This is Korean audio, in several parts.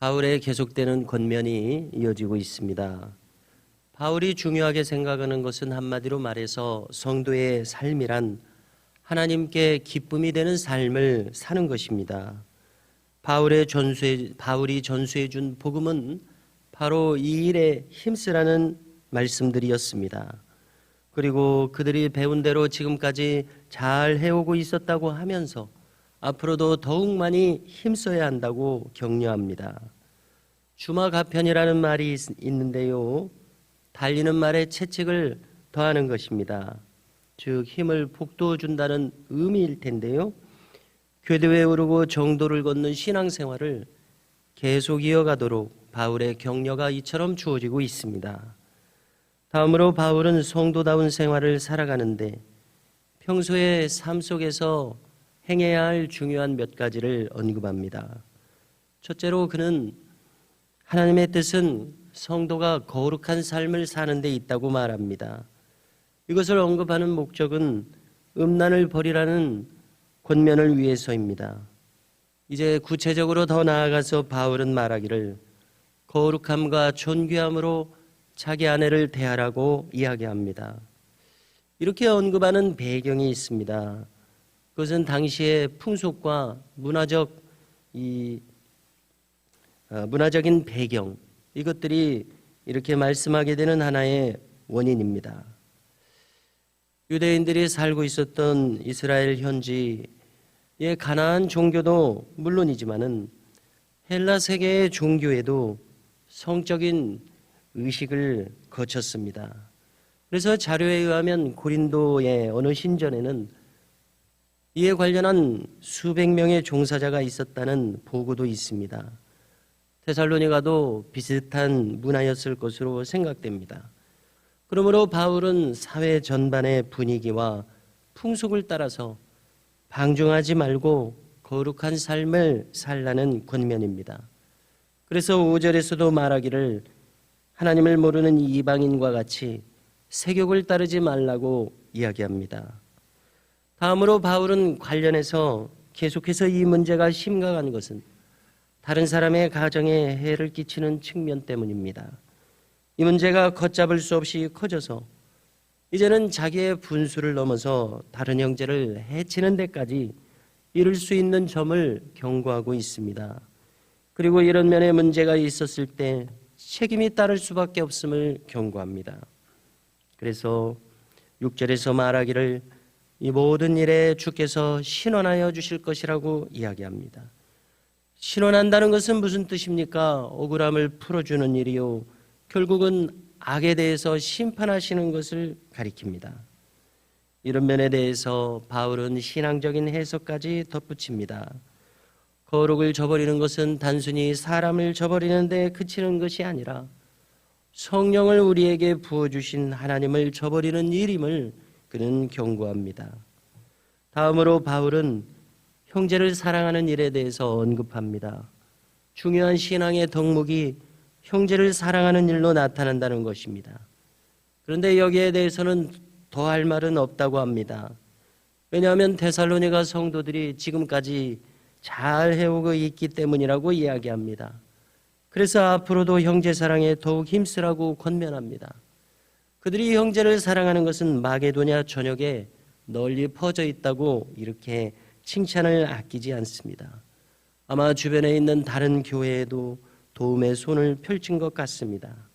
바울의 계속되는 권면이 이어지고 있습니다. 바울이 중요하게 생각하는 것은 한마디로 말해서 성도의 삶이란 하나님께 기쁨이 되는 삶을 사는 것입니다. 바울의 전수해 바울이 전수해 준 복음은 바로 이 일에 힘쓰라는 말씀들이었습니다. 그리고 그들이 배운 대로 지금까지 잘 해오고 있었다고 하면서 앞으로도 더욱 많이 힘써야 한다고 격려합니다. 주마가편이라는 말이 있- 있는데요. 달리는 말에 채찍을 더하는 것입니다. 즉 힘을 북돋워 준다는 의미일 텐데요. 교대에 오르고 정도를 걷는 신앙생활을 계속 이어가도록 바울의 격려가 이처럼 주어지고 있습니다. 다음으로 바울은 성도다운 생활을 살아가는데 평소의 삶 속에서 행해야 할 중요한 몇 가지를 언급합니다. 첫째로 그는 하나님의 뜻은 성도가 거룩한 삶을 사는 데 있다고 말합니다. 이것을 언급하는 목적은 음란을 버리라는 권면을 위해서입니다. 이제 구체적으로 더 나아가서 바울은 말하기를 거룩함과 존귀함으로 자기 아내를 대하라고 이야기합니다. 이렇게 언급하는 배경이 있습니다. 그것은 당시의 풍속과 문화적 이 어, 문화적인 배경 이것들이 이렇게 말씀하게 되는 하나의 원인입니다. 유대인들이 살고 있었던 이스라엘 현지의 가나안 종교도 물론이지만은 헬라 세계의 종교에도 성적인 의식을 거쳤습니다. 그래서 자료에 의하면 고린도의 어느 신전에는 이에 관련한 수백 명의 종사자가 있었다는 보고도 있습니다. 테살로니가도 비슷한 문화였을 것으로 생각됩니다. 그러므로 바울은 사회 전반의 분위기와 풍속을 따라서 방종하지 말고 거룩한 삶을 살라는 권면입니다. 그래서 5절에서도 말하기를 하나님을 모르는 이방인과 같이 세욕을 따르지 말라고 이야기합니다. 다음으로 바울은 관련해서 계속해서 이 문제가 심각한 것은 다른 사람의 가정에 해를 끼치는 측면 때문입니다. 이 문제가 걷잡을 수 없이 커져서 이제는 자기의 분수를 넘어서 다른 형제를 해치는 데까지 이를 수 있는 점을 경고하고 있습니다. 그리고 이런 면에 문제가 있었을 때 책임이 따를 수밖에 없음을 경고합니다. 그래서 6절에서 말하기를 이 모든 일에 주께서 신원하여 주실 것이라고 이야기합니다. 신원한다는 것은 무슨 뜻입니까? 억울함을 풀어주는 일이요. 결국은 악에 대해서 심판하시는 것을 가리킵니다. 이런 면에 대해서 바울은 신앙적인 해석까지 덧붙입니다. 거룩을 저버리는 것은 단순히 사람을 저버리는데 그치는 것이 아니라 성령을 우리에게 부어주신 하나님을 저버리는 일임을 그는 경고합니다. 다음으로 바울은 형제를 사랑하는 일에 대해서 언급합니다. 중요한 신앙의 덕목이 형제를 사랑하는 일로 나타난다는 것입니다. 그런데 여기에 대해서는 더할 말은 없다고 합니다. 왜냐하면 데살로니가 성도들이 지금까지 잘 해오고 있기 때문이라고 이야기합니다. 그래서 앞으로도 형제 사랑에 더욱 힘쓰라고 권면합니다. 그들이 형제를 사랑하는 것은 마게도냐 전역에 널리 퍼져 있다고 이렇게 칭찬을 아끼지 않습니다. 아마 주변에 있는 다른 교회에도 도움의 손을 펼친 것 같습니다.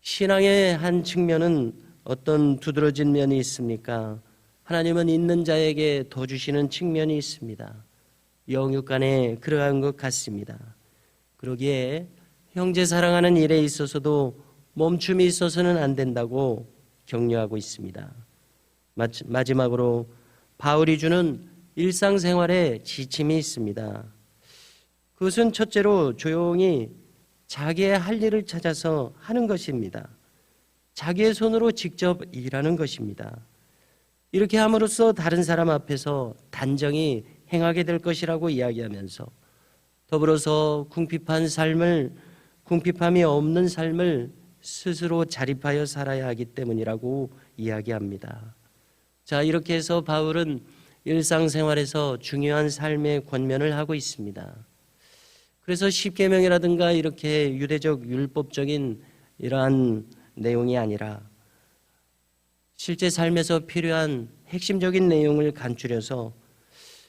신앙의 한 측면은 어떤 두드러진 면이 있습니까? 하나님은 있는 자에게 더 주시는 측면이 있습니다. 영육 간에 그러한 것 같습니다. 그러기에 형제 사랑하는 일에 있어서도 멈춤이 있어서는 안 된다고 격려하고 있습니다. 마지막으로 바울이 주는 일상생활에 지침이 있습니다. 그것은 첫째로 조용히 자기의 할 일을 찾아서 하는 것입니다. 자기의 손으로 직접 일하는 것입니다. 이렇게 함으로써 다른 사람 앞에서 단정히 행하게 될 것이라고 이야기하면서 더불어서 궁핍한 삶을 궁핍함이 없는 삶을 스스로 자립하여 살아야 하기 때문이라고 이야기합니다. 자, 이렇게 해서 바울은 일상생활에서 중요한 삶의 권면을 하고 있습니다. 그래서 십계명이라든가 이렇게 유대적 율법적인 이러한 내용이 아니라 실제 삶에서 필요한 핵심적인 내용을 간추려서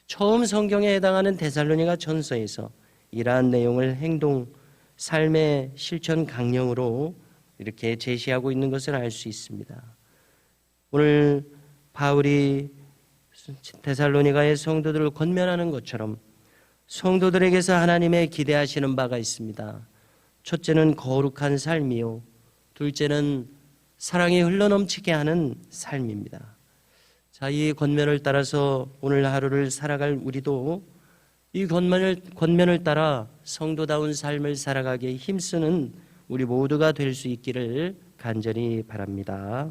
처음 성경에 해당하는 데살로니가 전서에서 이러한 내용을 행동 삶의 실천 강령으로 이렇게 제시하고 있는 것을 알 수 있습니다. 오늘 바울이 데살로니가의 성도들을 권면하는 것처럼 성도들에게서 하나님의 기대하시는 바가 있습니다. 첫째는 거룩한 삶이요. 둘째는 사랑이 흘러넘치게 하는 삶입니다. 자, 이 권면을 따라서 오늘 하루를 살아갈 우리도 이 권면을, 권면을 따라 성도다운 삶을 살아가기에 힘쓰는 우리 모두가 될 수 있기를 간절히 바랍니다.